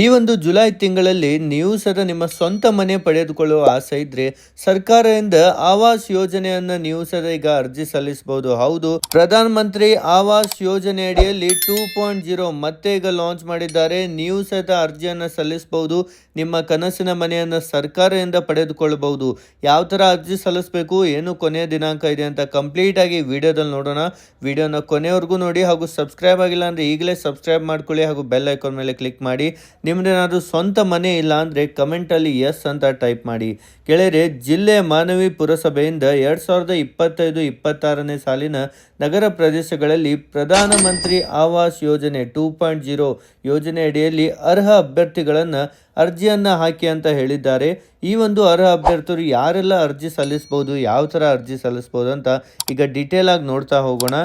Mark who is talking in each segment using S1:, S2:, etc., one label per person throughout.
S1: ಈ ಒಂದು ಜುಲೈ ತಿಂಗಳಲ್ಲಿ ನೀವು ಸಹ ನಿಮ್ಮ ಸ್ವಂತ ಮನೆ ಪಡೆದುಕೊಳ್ಳುವ ಆಸೆ ಇದ್ರೆ ಸರ್ಕಾರದಿಂದ ಆವಾಸ್ ಯೋಜನೆಯನ್ನ ನೀವು ಸಹ ಈಗ ಅರ್ಜಿ ಸಲ್ಲಿಸಬಹುದು. ಹೌದು ಪ್ರಧಾನ ಮಂತ್ರಿ ಆವಾಸ್ ಯೋಜನೆ ಅಡಿಯಲ್ಲಿ ಟೂ ಪಾಯಿಂಟ್ ಜೀರೋ ಮತ್ತೆ ಈಗ ಲಾಂಚ್ ಮಾಡಿದ್ದಾರೆ. ನೀವು ಸಹಿತ ಅರ್ಜಿಯನ್ನ ಸಲ್ಲಿಸಬಹುದು, ನಿಮ್ಮ ಕನಸಿನ ಮನೆಯನ್ನ ಸರ್ಕಾರದಿಂದ ಪಡೆದುಕೊಳ್ಳಬಹುದು. ಯಾವ ತರ ಅರ್ಜಿ ಸಲ್ಲಿಸಬೇಕು, ಏನು ಕೊನೆಯ ದಿನಾಂಕ ಇದೆ ಅಂತ ಕಂಪ್ಲೀಟ್ ಆಗಿ ವಿಡಿಯೋದಲ್ಲಿ ನೋಡೋಣ. ವಿಡಿಯೋನ ಕೊನೆವರೆಗೂ ನೋಡಿ ಹಾಗೂ ಸಬ್ಸ್ಕ್ರೈಬ್ ಆಗಿಲ್ಲ ಅಂದ್ರೆ ಈಗಲೇ ಸಬ್ಸ್ಕ್ರೈಬ್ ಮಾಡ್ಕೊಳ್ಳಿ ಹಾಗೂ ಬೆಲ್ ಐಕಾನ್ ಮೇಲೆ ಕ್ಲಿಕ್ ಮಾಡಿ. ನಿಮ್ದೇನಾದ್ರೂ ಸ್ವಂತ ಮನೆ ಇಲ್ಲ ಅಂದರೆ ಕಮೆಂಟಲ್ಲಿ ಎಸ್ ಅಂತ ಟೈಪ್ ಮಾಡಿ. ಕೆಳರೆ ಜಿಲ್ಲೆ ಮಾನವಿ ಪುರಸಭೆಯಿಂದ ಎರಡು ಸಾವಿರದ ಇಪ್ಪತ್ತೈದು, ಇಪ್ಪತ್ತಾರನೇ ಸಾಲಿನ ನಗರ ಪ್ರದೇಶಗಳಲ್ಲಿ ಪ್ರಧಾನಮಂತ್ರಿ ಆವಾಸ್ ಯೋಜನೆ ಟೂ ಪಾಯಿಂಟ್ ಜೀರೋ ಯೋಜನೆ ಅಡಿಯಲ್ಲಿ ಅರ್ಹ ಅಭ್ಯರ್ಥಿಗಳನ್ನು ಅರ್ಜಿಯನ್ನು ಹಾಕಿ ಅಂತ ಹೇಳಿದ್ದಾರೆ. ಈ ಒಂದು ಅರ್ಹ ಅಭ್ಯರ್ಥಿಗಳು ಯಾರೆಲ್ಲ ಅರ್ಜಿ ಸಲ್ಲಿಸ್ಬೋದು, ಯಾವ ಥರ ಅರ್ಜಿ ಸಲ್ಲಿಸ್ಬೋದು ಅಂತ ಈಗ ಡೀಟೇಲ್ ಆಗಿ ನೋಡ್ತಾ ಹೋಗೋಣ.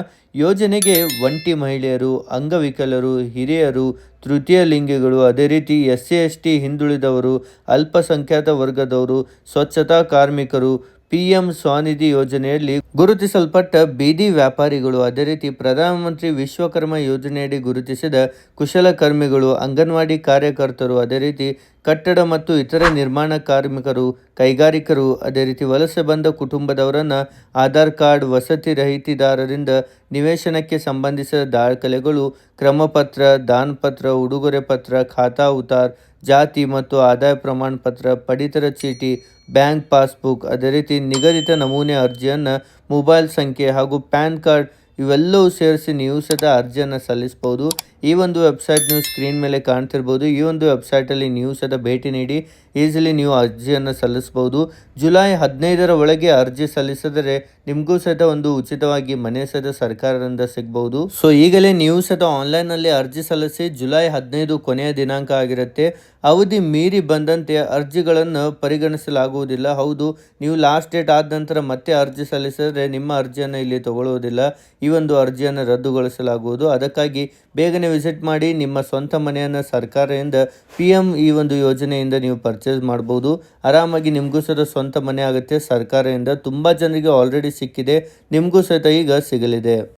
S1: ಯೋಜನೆಗೆ ಒಂಟಿ ಮಹಿಳೆಯರು, ಅಂಗವಿಕಲರು, ಹಿರಿಯರು ತೃತೀಯ ಲಿಂಗಿಗಳು ಅದೇ ರೀತಿ ಎಸ್ ಸಿ ಎಸ್ ಟಿ ಹಿಂದುಳಿದವರು, ಅಲ್ಪಸಂಖ್ಯಾತ ವರ್ಗದವರು, ಸ್ವಚ್ಛತಾ ಕಾರ್ಮಿಕರು, ಪಿಎಂ ಸ್ವಾನಿಧಿ ಯೋಜನೆಯಲ್ಲಿ ಗುರುತಿಸಲ್ಪಟ್ಟ ಬೀದಿ ವ್ಯಾಪಾರಿಗಳು, ಅದೇ ರೀತಿ ಪ್ರಧಾನಮಂತ್ರಿ ವಿಶ್ವಕರ್ಮ ಯೋಜನೆಯಡಿ ಗುರುತಿಸಿದ ಕುಶಲಕರ್ಮಿಗಳು ಅಂಗನವಾಡಿ ಕಾರ್ಯಕರ್ತರು, ಅದೇ ರೀತಿ ಕಟ್ಟಡ ಮತ್ತು ಇತರೆ ನಿರ್ಮಾಣ ಕಾರ್ಮಿಕರು, ಕೈಗಾರಿಕರು, ಅದೇ ರೀತಿ ವಲಸೆ ಬಂದ ಕುಟುಂಬದವರನ್ನು ಆಧಾರ್ ಕಾರ್ಡ್ ವಸತಿ ರಹಿತಿದಾರರಿಂದ ನಿವೇಶನಕ್ಕೆ ಸಂಬಂಧಿಸಿದ ದಾಖಲೆಗಳು, ಕ್ರಮಪತ್ರ, ದಾನಪತ್ರ, ಉಡುಗೊರೆ ಪತ್ರ, ಖಾತಾ ಉತಾರ್, ಜಾತಿ ಮತ್ತು ಆದಾಯ ಪ್ರಮಾಣ ಪತ್ರ, ಪಡಿತರ ಚೀಟಿ, ಬ್ಯಾಂಕ್ ಪಾಸ್ಬುಕ್, ಅದೇ ರೀತಿ ನಿಗದಿತ ನಮೂನೆ ಅರ್ಜಿಯನ್ನು, ಮೊಬೈಲ್ ಸಂಖ್ಯೆ ಹಾಗೂ ಪ್ಯಾನ್ ಕಾರ್ಡ್ ಇವೆಲ್ಲವೂ ಸೇರಿಸಿ ನೀವು ಅರ್ಜಿಯನ್ನು ಸಲ್ಲಿಸ್ಬೋದು ಈ ಒಂದು ವೆಬ್ಸೈಟ್ ನೀವು ಸ್ಕ್ರೀನ್ ಮೇಲೆ ಕಾಣ್ತಿರ್ಬೋದು. ಈ ಒಂದು ವೆಬ್ಸೈಟಲ್ಲಿ ನೀವು ಸಹ ಭೇಟಿ ನೀಡಿ. ಈಸಿಲಿ ನೀವು ಅರ್ಜಿಯನ್ನು ಸಲ್ಲಿಸ್ಬೋದು. ಜುಲೈ ಹದಿನೈದರ ಒಳಗೆ ಅರ್ಜಿ ಸಲ್ಲಿಸಿದರೆ ನಿಮಗೂ ಸಹಿತ ಒಂದು ಉಚಿತವಾಗಿ ಮನೆ ಸಹಿತ ಸರ್ಕಾರದಿಂದ ಸಿಗಬಹುದು ಸೊ ಈಗಲೇ ನೀವು ಸಹಿತ ಆನ್ಲೈನಲ್ಲಿ ಅರ್ಜಿ ಸಲ್ಲಿಸಿ ಜುಲೈ ಹದಿನೈದು ಕೊನೆಯ ದಿನಾಂಕ ಆಗಿರುತ್ತೆ. ಅವಧಿ ಮೀರಿ ಬಂದಂತೆ ಅರ್ಜಿಗಳನ್ನು ಪರಿಗಣಿಸಲಾಗುವುದಿಲ್ಲ. ಹೌದು, ನೀವು ಲಾಸ್ಟ್ ಡೇಟ್ ಆದ ನಂತರ ಮತ್ತೆ ಅರ್ಜಿ ಸಲ್ಲಿಸಿದರೆ ನಿಮ್ಮ ಅರ್ಜಿಯನ್ನು ಇಲ್ಲಿ ತಗೊಳ್ಳುವುದಿಲ್ಲ. ಈ ಒಂದು ಅರ್ಜಿಯನ್ನು ರದ್ದುಗೊಳಿಸಲಾಗುವುದು. ಅದಕ್ಕಾಗಿ ಬೇಗನೆ ವಿಸಿಟ್ ಮಾಡಿ ನಿಮ್ಮ ಸ್ವಂತ ಮನೆಯನ್ನು ಸರ್ಕಾರದಿಂದ ಪಿ ಎಂ ಈ ಒಂದು ಯೋಜನೆಯಿಂದ ನೀವು ಪರ್ಚೇಸ್ ಮಾಡ್ಬೋದು. ಆರಾಮಾಗಿ ನಿಮಗೂ ಸಹ ಸ್ವಂತ ಮನೆ ಆಗುತ್ತೆ. ಸರ್ಕಾರದಿಂದ ತುಂಬ ಜನರಿಗೆ ಆಲ್ರೆಡಿ ಸಿಕ್ಕಿದೆ. ನಿಮಗೂ ಸಹಿತ ಈಗ ಸಿಗಲಿದೆ.